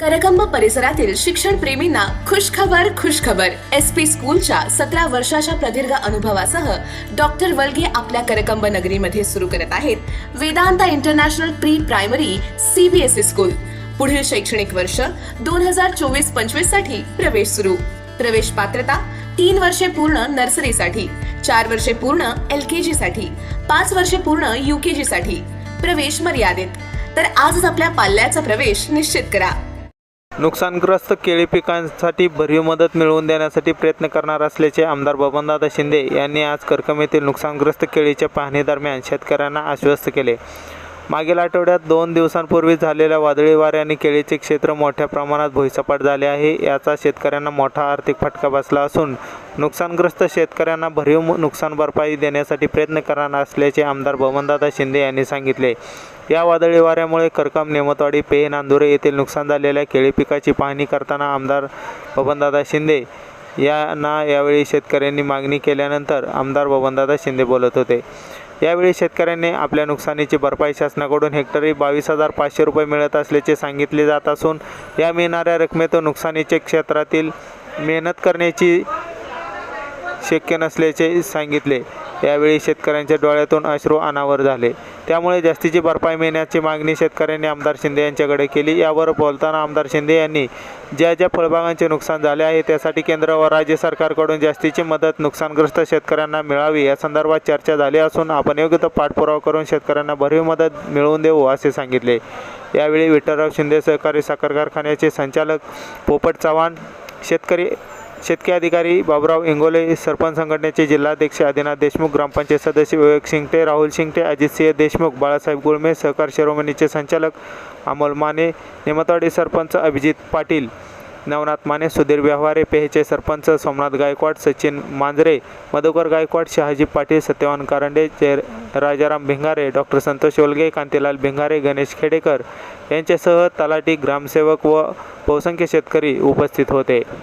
करकंब परिसरातील शिक्षण प्रेमींना खुशखबर खुशखबर. एस पी स्कूलच्या सतरा वर्षाच्या प्रदीर्घ अनुभवासह डॉक्टर वल्गे आपल्या करकंब नगरीमध्ये सुरू करत आहेत. Vedanta international pre primary CBSE school. पुढील शैक्षणिक वर्ष दोन हजार चोवीस पंचवीससाठी प्रवेश सुरू. प्रवेश पात्रता तीन वर्षे पूर्ण नर्सरीसाठी चार वर्षे पूर्ण एल के जी साठी पाच वर्षे पूर्ण यू के जी साठी. प्रवेश मर्यादित. तर आजच आपल्या पाल्याचा प्रवेश निश्चित करा. नुकसानग्रस्त केळी पिकांसाठी भरीव मदत मिळवून देण्यासाठी प्रयत्न करणार असल्याचे आमदार बबनदादा शिंदे यांनी आज करकम येथील नुकसानग्रस्त केळीच्या पाहणीदरम्यान शेतकऱ्यांना आश्वस्त केले. मागील आठवड्यात दोन दिवसांपूर्वी झालेल्या वादळी वाऱ्याने केळीचे क्षेत्र मोठ्या प्रमाणात भुईसपाट झाले आहे. याचा शेतकऱ्यांना मोठा आर्थिक फटका बसला असून नुकसानग्रस्त शेतकऱ्यांना भरीव नुकसान भरपाई देण्यासाठी प्रयत्न करणार असल्याचे आमदार बबनदादा शिंदे यांनी सांगितले. या वादळी वाऱ्यामुळे करकम नेमतवाडी पेह नांदुरे येथील नुकसान झालेल्या केळी पिकाची पाहणी करताना आमदार बबनदादा शिंदे यांना यावेळी शेतकऱ्यांनी मागणी केल्यानंतर आमदार बबनदादा शिंदे बोलत होते. यावेळी शेतकऱ्यांनी आपल्या नुकसानीची भरपाई शासनाकडून हेक्टरी बावीस हजार पाचशे रुपये मिळत असल्याचे सांगितले जात असून या मिळणाऱ्या रकमेतून नुकसानीचे क्षेत्रातील मेहनत करण्याची शक्य नसल्याचे सांगितले. यावेळी शेतकऱ्यांच्या डोळ्यातून अश्रू अनावर झाले. त्यामुळे जास्तीची भरपाई मिळण्याची मागणी शेतकऱ्यांनी आमदार शिंदे यांच्याकडे केली. यावर बोलताना आमदार शिंदे यांनी ज्या ज्या फळबागांचे नुकसान झाले आहे त्यासाठी केंद्र व राज्य सरकारकडून जास्तीची मदत नुकसानग्रस्त शेतकऱ्यांना मिळावी. या संदर्भात चर्चा झाली असून आपण योग्य तो पाठपुरावा करून शेतकऱ्यांना भरीव मदत मिळवून देऊ असे सांगितले. यावेळी विठ्ठलराव शिंदे सहकारी साखर कारखान्याचे संचालक पोपट चव्हाण शेतकरी शेतकी अधिकारी बाबुराव इंगोले सरपंच संघटनेचे जिल्हाध्यक्ष आदिनाथ देशमुख ग्रामपंचायत सदस्य विवेक शिंगटे राहुल शिंगटे अजितसिंह देशमुख बाळासाहेब गुळमे सहकार शिरोमणीचे संचालक अमोल माने नेमतवाडी सरपंच अभिजित पाटील नवनाथ माने सुधीर व्यवहारे पेहेचे सरपंच सोमनाथ गायकवाड सचिन मांजरे मधुकर गायकवाड शहाजी पाटील सत्यवान कारंडे जय राजाराम भिंगारे डॉक्टर संतोष ओलगे कांतीलाल भिंगारे गणेश खेडेकर यांच्यासह तलाठी ग्रामसेवक व बहुसंख्य शेतकरी उपस्थित होते.